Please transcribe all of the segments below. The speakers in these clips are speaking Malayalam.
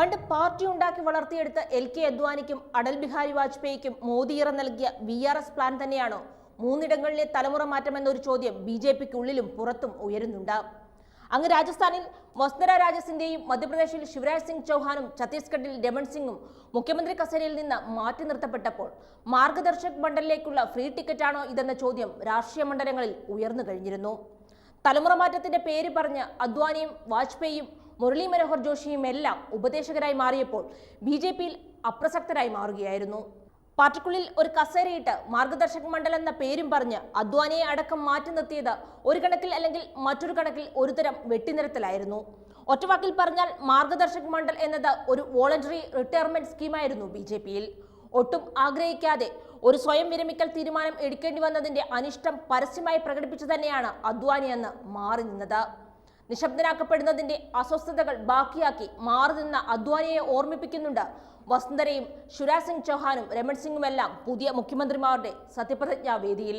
പണ്ട് പാർട്ടി ഉണ്ടാക്കി വളർത്തിയെടുത്ത എൽ കെ അദ്വാനിക്കും അടൽ ബിഹാരി വാജ്പേയിക്കും മോദി ഇറ നൽകിയ വി ആർ എസ് പ്ലാൻ തന്നെയാണോ? മൂന്നിടങ്ങളിലെ തലമുറ മാറ്റമെന്നൊരു ചോദ്യം ബി ജെ പിക്ക് ഉള്ളിലും പുറത്തും ഉയരുന്നുണ്ട്. അങ്ങ് രാജസ്ഥാനിൽ വസുന്ധര രാജസിന്റെയും മധ്യപ്രദേശിൽ ശിവരാജ് സിംഗ് ചൗഹാനും ഛത്തീസ്ഗഡിൽ രമൺ സിംഗും മുഖ്യമന്ത്രി കസേരയിൽ നിന്ന് മാറ്റി നിർത്തപ്പെട്ടപ്പോൾ മാർഗദർശക് മണ്ഡലിലേക്കുള്ള ഫ്രീ ടിക്കറ്റാണോ ഇതെന്ന ചോദ്യം രാഷ്ട്രീയ മണ്ഡലങ്ങളിൽ ഉയർന്നു കഴിഞ്ഞിരുന്നു. തലമുറ മാറ്റത്തിന്റെ പേര് പറഞ്ഞ് അദ്വാനിയും വാജ്പേയിയും മുരളി മനോഹർ ജോഷിയും എല്ലാം ഉപദേശകരായി മാറിയപ്പോൾ ബി ജെ പിയിൽ അപ്രസക്തരായി മാറുകയായിരുന്നു. പാർട്ടിക്കുള്ളിൽ ഒരു കസേരയിട്ട് മാർഗദർശക മണ്ഡലം എന്ന പേരും പറഞ്ഞ് അദ്വാനിയെ അടക്കം മാറ്റി നിർത്തിയത് ഒരു കണക്കിൽ അല്ലെങ്കിൽ മറ്റൊരു കണക്കിൽ ഒരുതരം വെട്ടിനിരത്തലായിരുന്നു. ഒറ്റവാക്കിൽ പറഞ്ഞാൽ മാർഗദർശക് മണ്ഡൽ എന്നത് ഒരു വോളണ്ടറി റിട്ടയർമെന്റ് സ്കീമായിരുന്നു ബി ജെ പിയിൽ. ഒട്ടും ആഗ്രഹിക്കാതെ ഒരു സ്വയം വിരമിക്കൽ തീരുമാനം എടുക്കേണ്ടി വന്നതിന്റെ അനിഷ്ടം പരസ്യമായി പ്രകടിപ്പിച്ചു തന്നെയാണ് അദ്വാനി എന്ന് മാറി നിന്നത്. നിശബ്ദനാക്കപ്പെടുന്നതിന്റെ അസ്വസ്ഥതകൾ ബാക്കിയാക്കി മാറി നിന്ന അദ്വാനിയെ ഓർമ്മിപ്പിക്കുന്നുണ്ട്. വസുന്ധരയും ശിവരാജ് സിംഗ് ചൗഹാനും രമൺ സിംഗുമെല്ലാം പുതിയ മുഖ്യമന്ത്രിമാരുടെ സത്യപ്രതിജ്ഞാ വേദിയിൽ.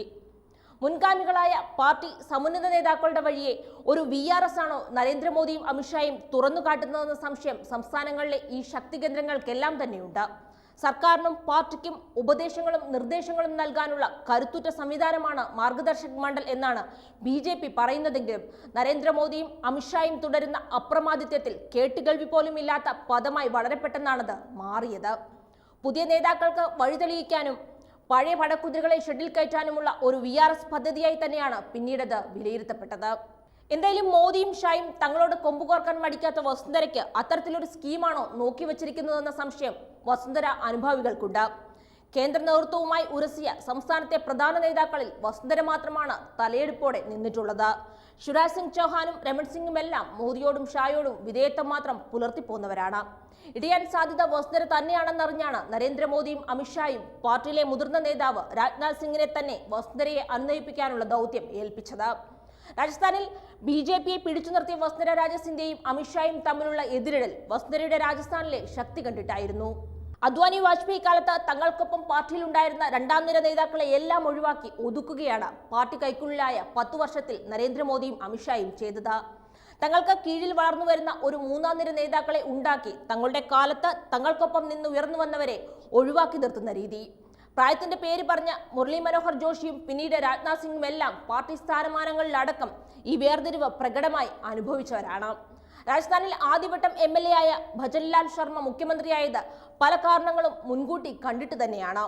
മുൻഗാമികളായ പാർട്ടി സമുന്നത നേതാക്കളുടെ വഴിയെ ഒരു വി ആർ എസ് ആണോ നരേന്ദ്രമോദിയും അമിത്ഷായും തുറന്നു കാട്ടുന്നതെന്ന സംശയം സംസ്ഥാനങ്ങളിലെ ഈ ശക്തി കേന്ദ്രങ്ങൾക്കെല്ലാം തന്നെയുണ്ട്. സർക്കാരിനും പാർട്ടിക്കും ഉപദേശങ്ങളും നിർദ്ദേശങ്ങളും നൽകാനുള്ള കരുത്തുറ്റ സംവിധാനമാണ് മാർഗദർശക് മണ്ഡൽ എന്നാണ് ബി ജെ പി പറയുന്നതെങ്കിലും നരേന്ദ്രമോദിയും അമിത്ഷായും തുടരുന്ന അപ്രമാദിത്യത്തിൽ കേട്ടുകേൾവി പോലും ഇല്ലാത്ത പദമായി വളരെ പെട്ടെന്നാണത് മാറിയത്. പുതിയ നേതാക്കൾക്ക് വഴിതെളിയിക്കാനും പഴയ പടക്കുതിരകളെ ഷെഡിൽ കയറ്റാനുമുള്ള ഒരു വി പദ്ധതിയായി തന്നെയാണ് പിന്നീടത് വിലയിരുത്തപ്പെട്ടത്. എന്തായാലും മോദിയും ഷായും തങ്ങളോട് കൊമ്പുകോർക്കാൻ മടിക്കാത്ത വസുന്ധരയ്ക്ക് അത്തരത്തിലൊരു സ്കീമാണോ നോക്കി വച്ചിരിക്കുന്നതെന്ന സംശയം വസുന്ധര അനുഭാവികൾക്കുണ്ട്. കേന്ദ്ര നേതൃത്വവുമായി ഉരസിയ സംസ്ഥാനത്തെ പ്രധാന നേതാക്കളിൽ വസുന്ധര മാത്രമാണ് തലയെടുപ്പോടെ നിന്നിട്ടുള്ളത്. ശിവരാജ് സിംഗ് ചൗഹാനും രമൺ സിംഗുമെല്ലാം മോദിയോടും ഷായോടും വിധേയത്വം മാത്രം പുലർത്തിപ്പോന്നവരാണ്. ഇടിയാൻ സാധ്യത വസുന്ധര തന്നെയാണെന്നറിഞ്ഞാണ് നരേന്ദ്രമോദിയും അമിത്ഷായും പാർട്ടിയിലെ മുതിർന്ന നേതാവ് രാജ്നാഥ് സിംഗിനെ തന്നെ വസുന്ധരയെ അനുനയിപ്പിക്കാനുള്ള ദൗത്യം ഏൽപ്പിച്ചത്. രാജസ്ഥാനിൽ ബി ജെ പിയെ പിടിച്ചു നിർത്തിയ വസുന്ധര രാജസിന്റെയും അമിത്ഷായും തമ്മിലുള്ള എതിരിടൽ വസുന്ധരയുടെ രാജസ്ഥാനിലെ ശക്തി കണ്ടിട്ടായിരുന്നു. അദ്വാനി വാജ്പേയി കാലത്ത് തങ്ങൾക്കൊപ്പം പാർട്ടിയിലുണ്ടായിരുന്ന രണ്ടാം നിര നേതാക്കളെ എല്ലാം ഒഴിവാക്കി ഒതുക്കുകയാണ് പാർട്ടി കൈക്കുള്ളിലായ പത്തു വർഷത്തിൽ നരേന്ദ്രമോദിയും അമിത്ഷായും ചെയ്തത്. തങ്ങൾക്ക് കീഴിൽ വളർന്നു വരുന്ന ഒരു മൂന്നാം നിര നേതാക്കളെ ഉണ്ടാക്കി തങ്ങളുടെ കാലത്ത് തങ്ങൾക്കൊപ്പം നിന്ന് ഉയർന്നു വന്നവരെ ഒഴിവാക്കി നിർത്തുന്ന രീതി. പ്രായത്തിന്റെ പേര് പറഞ്ഞ മുരളി മനോഹർ ജോഷിയും പിന്നീട് രാജ്നാഥ് സിംഗും എല്ലാം പാർട്ടി സ്ഥാനമാനങ്ങളിലടക്കം ഈ വേർതിരിവ് പ്രകടമായി അനുഭവിച്ചവരാണ്. രാജസ്ഥാനിൽ ആദ്യവട്ടം എം എൽ എ ആയ ഭജൻലാൽ ശർമ്മ മുഖ്യമന്ത്രിയായത് പല കാരണങ്ങളും മുൻകൂട്ടി കണ്ടിട്ട് തന്നെയാണ്.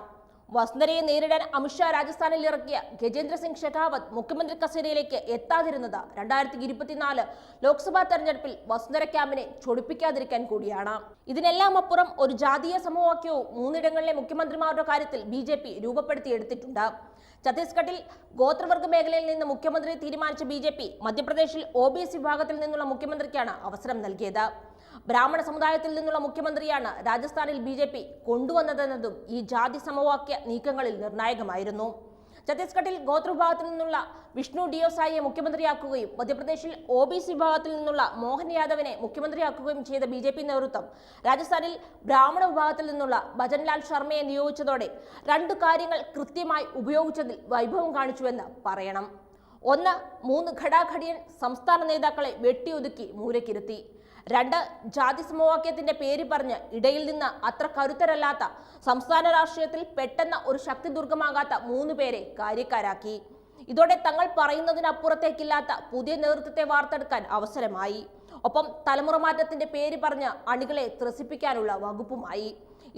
വസുന്ധരയെ നേരിടാൻ അമിത്ഷാ രാജസ്ഥാനിൽ ഇറക്കിയ ഗജേന്ദ്ര സിംഗ് ഷെഖാവത്ത് മുഖ്യമന്ത്രി കസേരയിലേക്ക് എത്താതിരുന്നത് രണ്ടായിരത്തി ഇരുപത്തിനാല് ലോക്സഭാ തെരഞ്ഞെടുപ്പിൽ വസുന്ധര ക്യാമ്പിനെ ചൊടിപ്പിക്കാതിരിക്കാൻ കൂടിയാണ്. ഇതിനെല്ലാം അപ്പുറം ഒരു ജാതീയ സമവാക്യവും മൂന്നിടങ്ങളിലെ മുഖ്യമന്ത്രിമാരുടെ കാര്യത്തിൽ ബി ജെ പി രൂപപ്പെടുത്തിയെടുത്തിട്ടുണ്ട്. ഛത്തീസ്ഗഡിൽ ഗോത്രവർഗ മേഖലയിൽ നിന്ന് മുഖ്യമന്ത്രി തീരുമാനിച്ച ബി ജെ പി മധ്യപ്രദേശിൽ ഒ ബി എസ് വിഭാഗത്തിൽ നിന്നുള്ള മുഖ്യമന്ത്രിക്കാണ് അവസരം നൽകിയത്. ബ്രാഹ്മണ സമുദായത്തിൽ നിന്നുള്ള മുഖ്യമന്ത്രിയാണ് രാജസ്ഥാനിൽ ബി ജെ പി കൊണ്ടുവന്നതെന്നതും ഈ ജാതി സമവാക്യ നീക്കങ്ങളിൽ നിർണായകമായിരുന്നു. ഛത്തീസ്ഗഡിൽ ഗോത്രവിഭാഗത്തിൽ നിന്നുള്ള വിഷ്ണു ഡിയോസായിയെ മുഖ്യമന്ത്രിയാക്കുകയും മധ്യപ്രദേശിൽ ഒ ബി സി വിഭാഗത്തിൽ നിന്നുള്ള മോഹൻ യാദവിനെ മുഖ്യമന്ത്രിയാക്കുകയും ചെയ്ത ബി ജെ പി നേതൃത്വം രാജസ്ഥാനിൽ ബ്രാഹ്മണ വിഭാഗത്തിൽ നിന്നുള്ള ഭജൻലാൽ ശർമ്മയെ നിയോഗിച്ചതോടെ രണ്ടു കാര്യങ്ങൾ കൃത്യമായി ഉപയോഗിച്ചതിൽ വൈഭവം കാണിച്ചുവെന്ന് പറയണം. ഒന്ന് മൂന്ന് ഘടാഘടിയൻ സംസ്ഥാന നേതാക്കളെ വെട്ടിയൊതുക്കി മൂലക്കിരുത്തി രണ്ട് ജാതി സമവാക്യത്തിന്റെ പേര് പറഞ്ഞ് ഇടയിൽ നിന്ന് അത്ര കരുത്തരല്ലാത്ത സംസ്ഥാന രാഷ്ട്രീയത്തിൽ പെട്ടെന്ന് ഒരു ശക്തി ദുർഗമാകാത്ത മൂന്ന് പേരെ കാര്യക്കാരാക്കി. ഇതോടെ തങ്ങൾ പറയുന്നതിനപ്പുറത്തേക്കില്ലാത്ത പുതിയ നേതൃത്വത്തെ വാർത്തെടുക്കാൻ അവസരമായി. ഒപ്പം തലമുറ മാറ്റത്തിന്റെ പേര് പറഞ്ഞ് അണികളെ ത്രസിപ്പിക്കാനുള്ള വകുപ്പുമായി.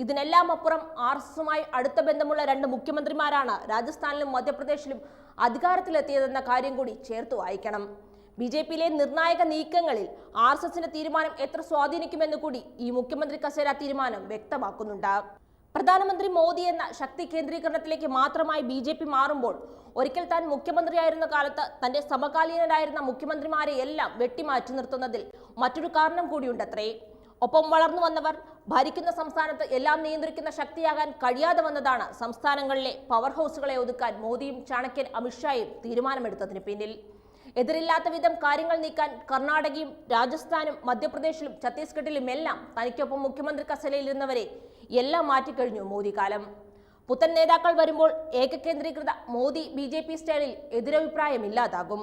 ഇതിനെല്ലാം അപ്പുറം ആർ എസ് എസുമായി അടുത്ത ബന്ധമുള്ള രണ്ട് മുഖ്യമന്ത്രിമാരാണ് രാജസ്ഥാനിലും മധ്യപ്രദേശിലും അധികാരത്തിലെത്തിയതെന്ന കാര്യം കൂടി ചേർത്ത് വായിക്കണം. ബി ജെ പിയിലെ നിർണായക നീക്കങ്ങളിൽ ആർ എസ് എസിന്റെ തീരുമാനം എത്ര സ്വാധീനിക്കുമെന്ന് കൂടി ഈ മുഖ്യമന്ത്രി കസേര തീരുമാനം വ്യക്തമാക്കുന്നുണ്ട്. പ്രധാനമന്ത്രി മോദി എന്ന ശക്തി കേന്ദ്രീകരണത്തിലേക്ക് മാത്രമായി ബി ജെ പി മാറുമ്പോൾ ഒരിക്കൽ താൻ മുഖ്യമന്ത്രിയായിരുന്ന കാലത്ത് തന്റെ സമകാലീനരായിരുന്ന മുഖ്യമന്ത്രിമാരെ എല്ലാം വെട്ടിമാറ്റി നിർത്തുന്നതിൽ മറ്റൊരു കാരണം കൂടിയുണ്ടത്രേ. ഒപ്പം വളർന്നു വന്നവർ ഭരിക്കുന്ന സംസ്ഥാനത്ത് എല്ലാം നിയന്ത്രിക്കുന്ന ശക്തിയാകാൻ കഴിയാതെ വന്നതാണ് സംസ്ഥാനങ്ങളിലെ പവർ ഹൗസുകളെ ഒതുക്കാൻ മോദിയും ചാണക്യൻ അമിത്ഷായും തീരുമാനമെടുത്തതിന് പിന്നിൽ. എതിരില്ലാത്ത വിധം കാര്യങ്ങൾ നീക്കാൻ കർണാടകയും രാജസ്ഥാനും മധ്യപ്രദേശിലും ഛത്തീസ്ഗഡിലും എല്ലാം തനിക്കൊപ്പം മുഖ്യമന്ത്രി കസലയിലിരുന്നവരെ എല്ലാം മാറ്റിക്കഴിഞ്ഞു മോദി കാലം പുത്തൻ നേതാക്കൾ വരുമ്പോൾ ഏകകേന്ദ്രീകൃത മോദി ബി ജെ പി സ്റ്റൈലിൽ എതിരഭിപ്രായം ഇല്ലാതാകും.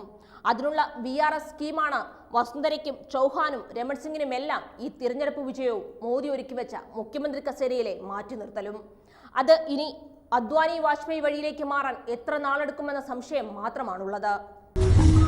അതിനുള്ള വി ആർ എസ് സ്കീമാണ് വസുന്ധരയ്ക്കും ചൗഹാനും രമൺ സിംഗിനുമെല്ലാം ഈ തിരഞ്ഞെടുപ്പ് വിജയവും മോദി ഒരുക്കി വെച്ച മുഖ്യമന്ത്രി കസേരയിലെ മാറ്റി നിർത്തലും. അത് ഇനി അദ്വാനി വാജ്പേയി വഴിയിലേക്ക് മാറാൻ എത്ര നാളെടുക്കുമെന്ന സംശയം മാത്രമാണുള്ളത്.